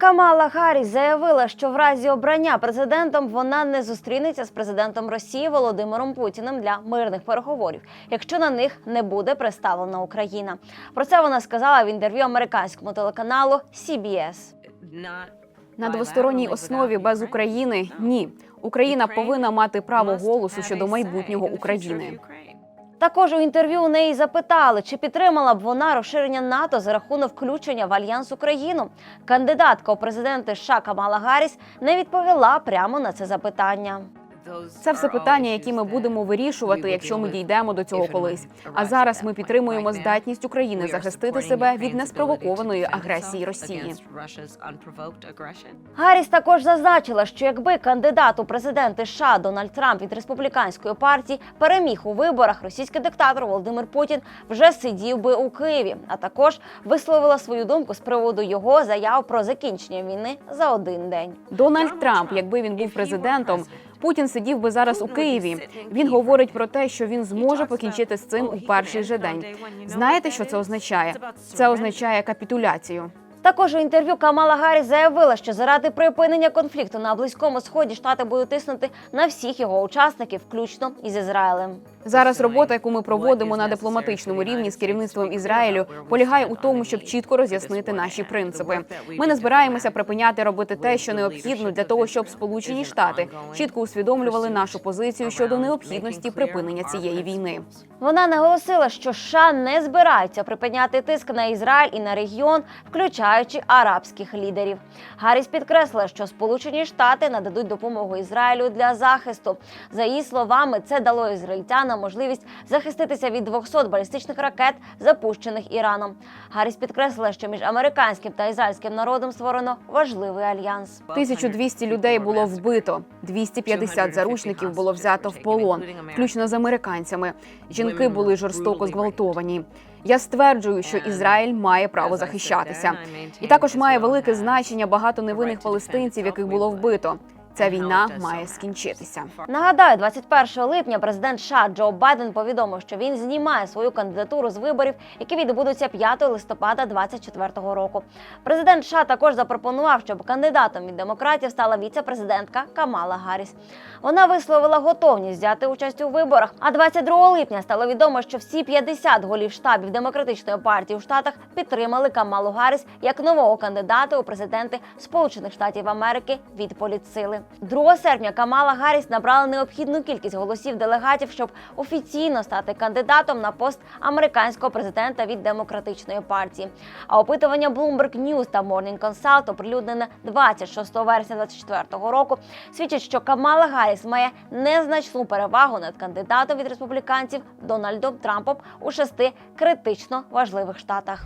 Камала Харріс заявила, що в разі обрання президентом вона не зустрінеться з президентом Росії Володимиром Путіним для мирних переговорів, якщо на них не буде представлена Україна. Про це вона сказала в інтерв'ю американському телеканалу CBS. На двосторонній основі без України ні. Україна повинна мати право голосу щодо майбутнього України. Також у інтерв'ю у неї запитали, чи підтримала б вона розширення НАТО за рахунок включення в альянс Україну. Кандидатка у президенти США Камала Гарріс не відповіла прямо на це запитання. Це все питання, які ми будемо вирішувати, якщо ми дійдемо до цього колись. А зараз ми підтримуємо здатність України захистити себе від неспровокованої агресії Росії. Гарріс також зазначила, що якби кандидат у президенти США Дональд Трамп від республіканської партії переміг у виборах, російський диктатор Володимир Путін вже сидів би у Києві. А також висловила свою думку з приводу його заяв про закінчення війни за один день. Дональд Трамп, якби він був президентом, Путін сидів би зараз у Києві. Він говорить про те, що він зможе покінчити з цим у перший же день. Знаєте, що це означає? Це означає капітуляцію. Також у інтерв'ю Камала Гарріс заявила, що заради припинення конфлікту на близькому сході штати будуть тиснути на всіх його учасників, включно із Ізраїлем. Зараз робота, яку ми проводимо на дипломатичному рівні з керівництвом Ізраїлю, полягає у тому, щоб чітко роз'яснити наші принципи. Ми не збираємося припиняти робити те, що необхідно для того, щоб Сполучені Штати чітко усвідомлювали нашу позицію щодо необхідності припинення цієї війни. Вона наголосила, що США не збираються припиняти тиск на Ізраїль і на регіон, включаючи арабських лідерів. Гарріс підкреслила, що Сполучені Штати нададуть допомогу Ізраїлю для захисту. За її словами, це дало ізраїльтянам можливість захиститися від 200 балістичних ракет, запущених Іраном. Гарріс підкреслила, що між американським та ізраїльським народом створено важливий альянс. 1200 людей було вбито, 250 заручників було взято в полон, включно з американцями. Жінки були жорстоко зґвалтовані. Я стверджую, що Ізраїль має право захищатися, і також має велике значення багато невинних палестинців, яких було вбито. Ця війна має скінчитися. Нагадаю, 21 липня президент США Джо Байден повідомив, що він знімає свою кандидатуру з виборів, які відбудуться 5 листопада 2024 року. Президент США також запропонував, щоб кандидатом від демократів стала віце-президентка Камала Гарріс. Вона висловила готовність взяти участь у виборах. А 22 липня стало відомо, що всі 50 голів штабів демократичної партії у штатах підтримали Камалу Гарріс як нового кандидата у президенти Сполучених Штатів Америки від політсили. 2 серпня Камала Гарріс набрала необхідну кількість голосів делегатів, щоб офіційно стати кандидатом на пост американського президента від демократичної партії. А опитування Bloomberg News та Morning Consult, оприлюднене 26 вересня 2024 року, свідчить, що Камала Гарріс має незначну перевагу над кандидатом від республіканців Дональдом Трампом у шести критично важливих штатах.